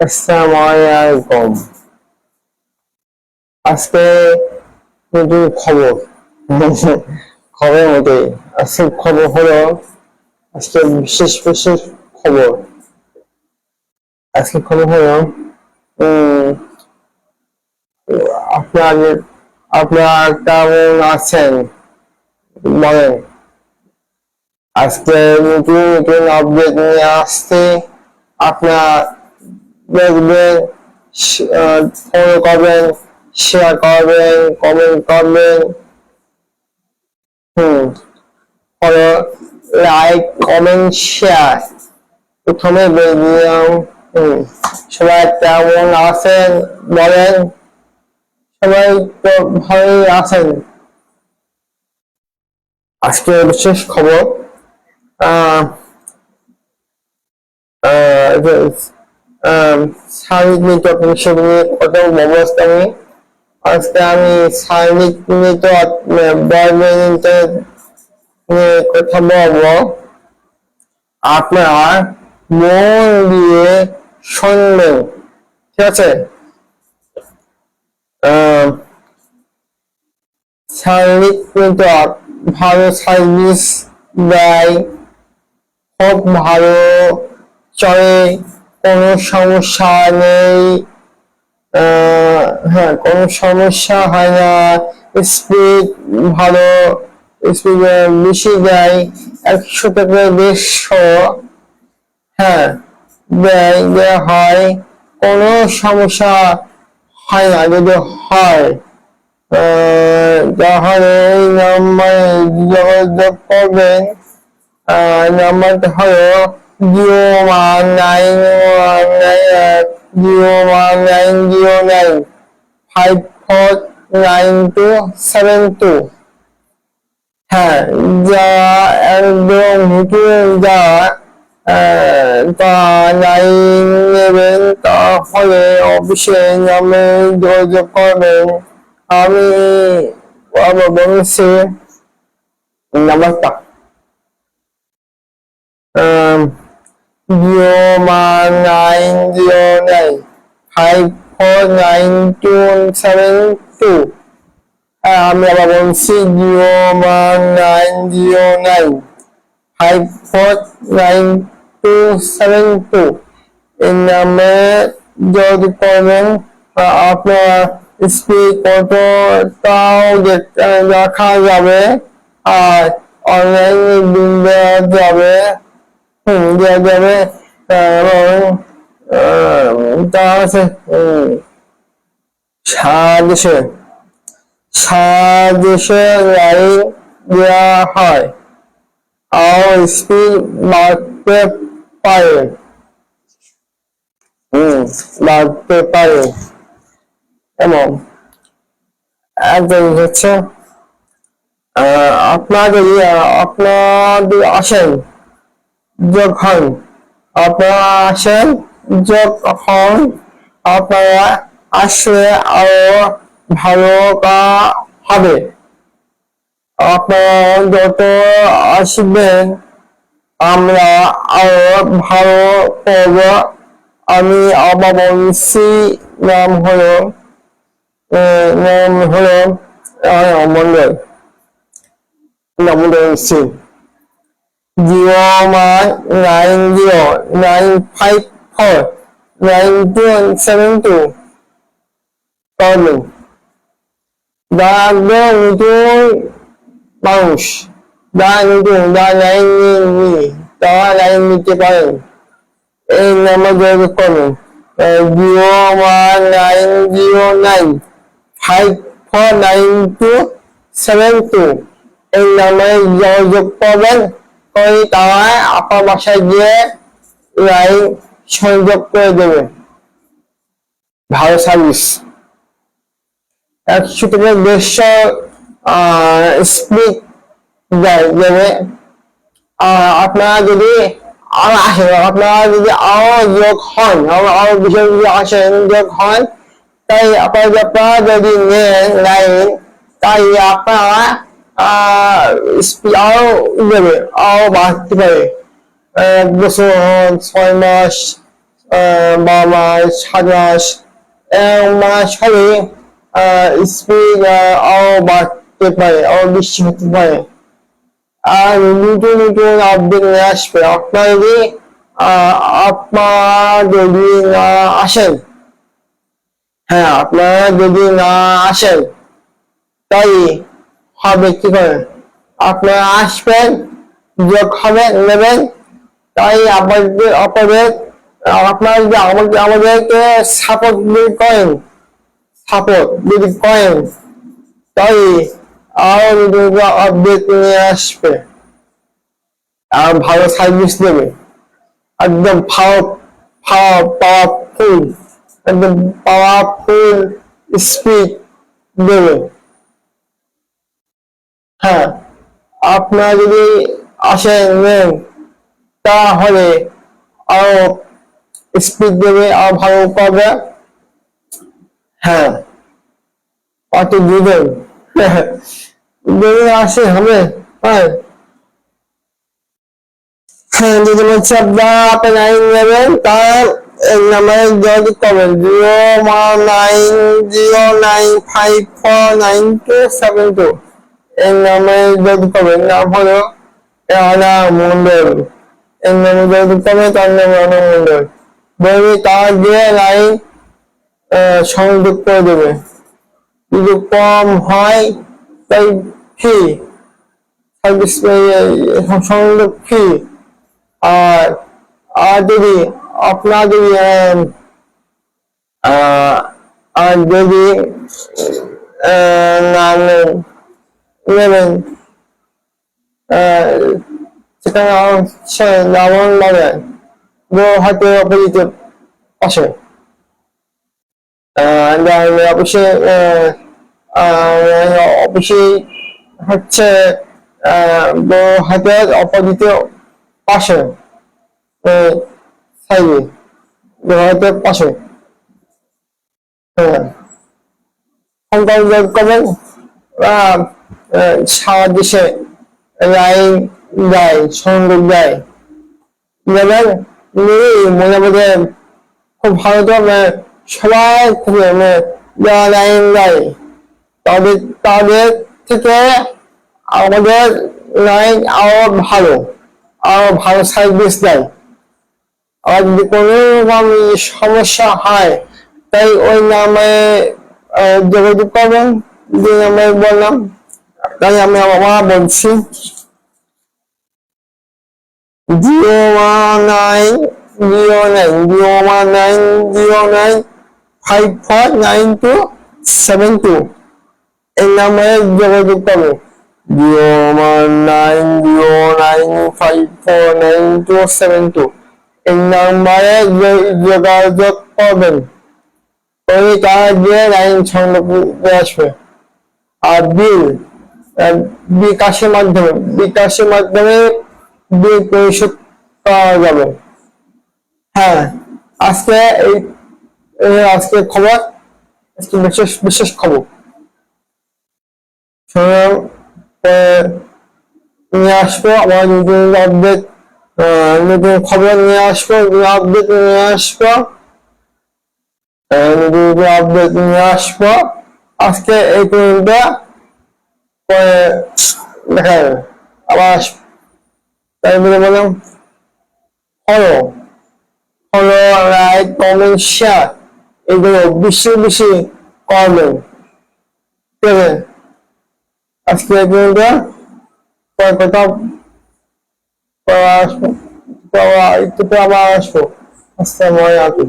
আসসালামু আলাইকুম। আজকে নতুন খবর। খবরের মধ্যে আজকে খবর হলো, আজকে বিশেষ বিশেষ খবর। আজকে খবর হলো আপনার আপনার কেমন আছেন? বলেন। আজকে নতুন নতুন আপডেট নিয়ে আসতে আপনার দেখবেন ফলো করবেন শেয়ার করবেন কমেন্ট করবেন হুম। ফলো লাইক কমেন্ট শেয়ার প্রথমে বলে হুম। সবাই কেমন আছেন বলেন। সবাই তো ভালোই আছেন। আজকে বিশেষ খবর আহ আহ হিসেবে নিয়ে কথা ব্যবস্থা নিয়ে। আজকে আমি ব্রডব্যান্ড নিয়ে কথা বলব। আপনার মন দিয়ে শুনবেন, ঠিক আছে? শারীরিক নেটওয়ার্ক ভালো সার্ভিস দেয়, খুব ভালো চলে। কোনো সমস্যা নেই। হ্যাঁ কোনো সমস্যা হয় না। স্পিড ভালো, স্পিড বেশি দেয়, একশো থেকে দেড়শো। হ্যাঁ দেয় দেওয়া হয়। কোনো সমস্যা হয় না, যদি হয়। তাহলে এই নম্বরে যোগাযোগ করবেন নাম্বারটা হলো zero one nine one nine zero one nine zero nine five four nine two seven two হ্যাঁ যা একদম নতুন যা তা লাইন নেবেন তাহলে অফিসে নামে যোগাযোগ করবেন। আমি বলছি নাম্বারটা zero nine zero nine five four nine two seven two. আমি আবার বলছি zero one nine zero nine five four nine two seven two এই নামে যদি করবেন আপনার স্পিড কতটাও দেখা যাবে, আর অনলাইনে বিল দেওয়া যাবে দেওয়া যাবে এবং আহ, তা আছে হুম, সারা দেশে সারা দেশে লাইন দেওয়া হয় আর স্পিড পারে হুম বাড়তে পারে এবং একজন হচ্ছে আপনার আপনাদের আসেন যখন আসেন যখন আপনারা আসলে আরও ভালো হবে। আপনারা যত আসবেন আমরা আরও ভালো করব আমি বলছি নাম হলো নাম হলো মন্ডল নাম বলছি zero one nine zero, nine five four, nine two seven two. পারবেন। যারা একদম নতুন মানুষ যারা নতুন যারা লাইন তারা লাইন নিতে পারেন এই নাম্বার যোগাযোগ করবেন zero one nine zero nine five four nine two seven two. এই নাম্বারে যোগাযোগ করবেন। করে তারা আপনার বাসায় গিয়ে লাইন সংযোগ করে দেবে। ভালো সার্ভিস একশো থেকে দেড়শো স্পিড দেয় দেবে। আপনারা যদি আরও আসেন, আপনারা যদি আরও যোগ হন, আরও বিষয় যদি আসেন, যোগ হন, তাই আপনারা যদি নেন লাইন, তাই আপনারা আরও দেবে আরও বাড়তে পারে এক বছর, ছয় মাস বাবা মার সাজাস মার সাথে স্পিড আরও বাড়তে পারে আরও বেশি হতে পারে আর নতুন নতুন আপডেট নিয়ে আসবে। আপনার যদি আপনার যদি না আসেন হ্যাঁ আপনারা যদি না আসেন, তাই হবে কি করে আপনারা আসবেন, যোগ হবে, নেবেন। তাই আমাদের আপনাদের আপনারা যদি আমাদের, আমাদেরকে সাপোর্ট যদি করেন সাপোর্ট যদি করেন, তাই আরও নতুন আপডেট নিয়ে আসবে। আর ভালো সার্ভিস দেবে। একদম ভালো পাওয়ারফুল একদম পাওয়ারফুল স্পিড দেবে। হ্যাঁ আপনারা যদি আসেন তাহলে আরও স্পিড দেবে, আরও ভালো পাবে। হ্যাঁ অত দিবেন দিবেন আসে, হবে হ্যাঁ হ্যাঁ যদি হচ্ছে আপনারা আপনার নাইন নেবেন, তার এই নাম্বারে যোগাযোগ করবেন zero one nine zero nine five four nine two seven two এই নাম্বারে যোগাযোগ করবেন নাম হলো রানা মন্ডল। এই নামে যোগাযোগ করবেন তার নাম রানা মন্ডল। বলবি তার দিয়ে লাইন সংযোগ করে দেবে। যদি কম হয়, তাই ফি সার্ভিস সংযোগ ফি আর আর যদি আপনার যদি আর যদি না নেবেন সেখানে হচ্ছে যেমন মানে হাতে অপোজিটের পাশে অফিসে অফিসে হচ্ছে হাতের অপোজিটে পাশে সাইডে হাতের পাশে সন্তান করবেন সারা দেশে লাইন দেয়, সংযোগ দেয়। মনে মধ্যে খুব ভালো তো সবাই থেকে যারা লাইন দেয়, তাদের তাদের থেকে আমাদের লাইন আরও ভালো আরও ভালো সার্ভিস দেয়। আর যদি কোনো রকম সমস্যা হয়, তাই ওই নামে যোগাযোগ করবেন, যে নামে বললাম। তাই আমি আবার বলছি one nine zero nine one nine zero nine five four nine two seven two এই নাম্বারে যোগাযোগ করবে zero one nine zero nine five four nine two seven two এই নাম্বারে যোগাযোগ করবেন। ওই দিয়ে লাইন সংযোগ আসবে। আর বিল বিকাশের মাধ্যমে বিকাশের মাধ্যমে বিল পরিশোধ করা যাবে। হ্যাঁ আজকে এই আজকে খবর, আজকে বিশেষ বিশেষ খবর। নিয়ে আসব, আবার নতুন আপডেট নতুন খবর নিয়ে আসব আপডেট নিয়ে আসব। নতুন আপডেট নিয়ে আসব। আজকে এই পর্যন্ত। পরে দেখা আবার তাই বলে বললাম follow follow like comment share এগুলো বেশি বেশি করবেন ঠিক আছে? আজকে এই পর্যন্ত। পরে কথা পরে আসব। আবার আসব। আসসালামু আলাইকুম।